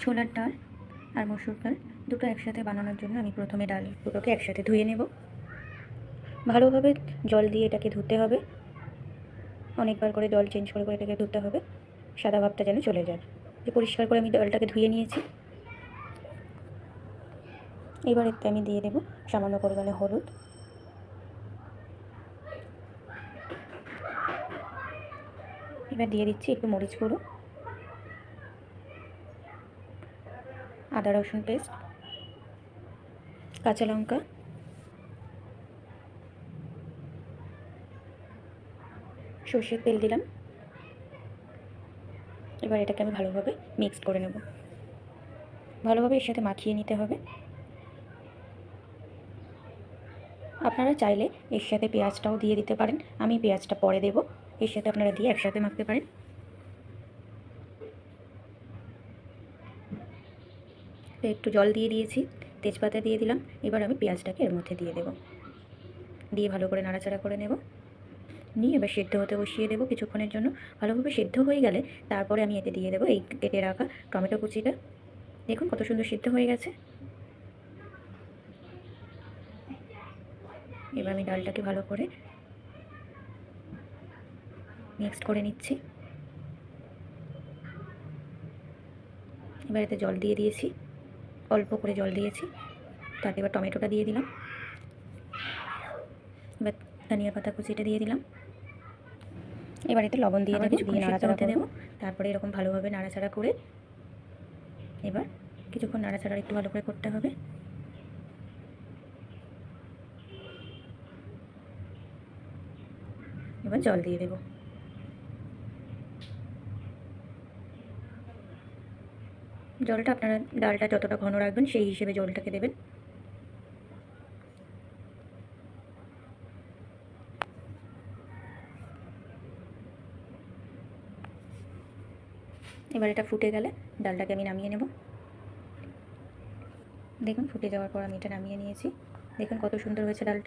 ছোলার ডাল আর মসুর ডাল দুটো একসাথে বানানোর জন্য আমি প্রথমে ডাল দুটোকে একসাথে ধুয়ে নেব। ভালোভাবে জল দিয়ে এটাকে ধুতে হবে। অনেকবার করে জল চেঞ্জ করে করে এটাকে ধুতে হবে। সাদা ভাবটা যেন চলে যায়। যে পরিষ্কার করে আমি ডালটাকে ধুয়ে নিয়েছি। এবার এতে আমি দিয়ে দেবো সামান্য পরিমাণে হলুদ। এবার দিয়ে দিচ্ছি একটু মরিচ গুঁড়ো। আদা, রসুন পেস্ট, কাঁচা লঙ্কা, সর্ষের তেল দিলাম। এবার এটাকে আমি ভালোভাবে মিক্সড করে নেব। ভালোভাবে এর সাথে মাখিয়ে নিতে হবে। আপনারা চাইলে এর সাথে পেঁয়াজটাও দিয়ে দিতে পারেন। আমি পেঁয়াজটা পরে দেব। এর সাথে আপনারা দিয়ে একসাথে মাখতে পারেন। একটু জল দিয়ে দিয়েছি, তেজপাতা দিয়ে দিলাম, এবার আমি পেঁয়াজটাকে এর মধ্যে দিয়ে দেব। দিয়ে ভালো করে নাড়াচাড়া করে নেব। নিয়ে এবার সেদ্ধ হতে বসিয়ে দেবো কিছুক্ষণের জন্য। ভালোভাবে সেদ্ধ হয়ে গেলে তারপরে আমি এতে দিয়ে দেবো এই কেটে রাখা টমেটো কুচিটা। দেখুন কত সুন্দর সিদ্ধ হয়ে গেছে। এবার আমি ডালটাকে ভালো করে মিক্সড করে নিচ্ছি। এবার এতে জল দিয়ে দিয়েছি। অল্প করে জল দিয়েছি তাতে এবার টমেটোটা দিয়ে দিলাম। এবার ধনিয়া পাতা কুচিটা দিয়ে দিলাম। এবার এতে লবণ দিয়ে দেবো দিয়ে নাড়াচাড়া দেবো। তারপরে এরকম ভালোভাবে নাড়াচাড়া করে এবার কিছুক্ষণ নাড়াচাড়া একটু ভালো করে করতে হবে। এবার জল দিয়ে দেব। জলটা আপনারা ডালটা যতটা ঘন রাখবেন, সেই হিসেবে জলটাকে দেবেন। এবার এটা ফুটে গেলে ডালটাকে আমি নামিয়ে নেব। দেখুন, ফুটে যাওয়ার পর আমি এটা নামিয়ে নিয়েছি। দেখুন কত সুন্দর হয়েছে ডালটা।